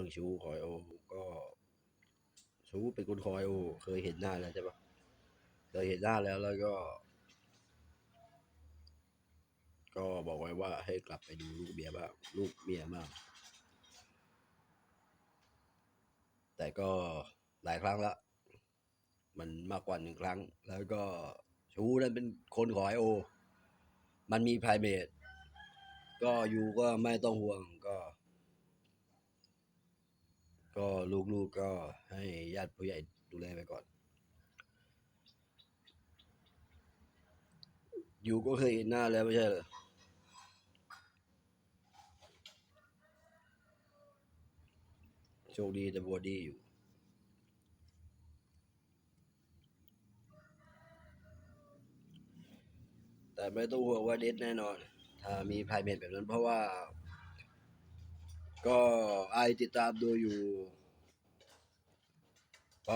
รื่องชูคอยโอ ก็ชูเป็นคนคอยโอ เคยเห็นหน้าแล้วใช่ปะเคยเห็นหน้าแล้วแล้วก็ ก็บอกไว้ว่าให้กลับไปดูลูกเมียบ้างลูกเมียบ้างแต่ก็หลายครั้งละมันมากกว่าหนึ่งครั้ง แล้วก็ชูนั้นเป็นคนขอไอโอ มันมี p r i v a t ก็อยู่ก็ไม่ต้องห่วงก็ ก็ลูกๆกก็ให้ญาติผู้ใหญ่ดูแลไปก่อน อยู่ก็เคยเห็นหน้าแล้วไม่ใช่เหรอโชคดีแต่บอดี้อยู่แต่ไม่ต้องห่วงว่าเด็ดแน่นอน ถ้ามีพายเมทแบบนั้นเพราะว่า ก็ไอติดตามดูอยู่พ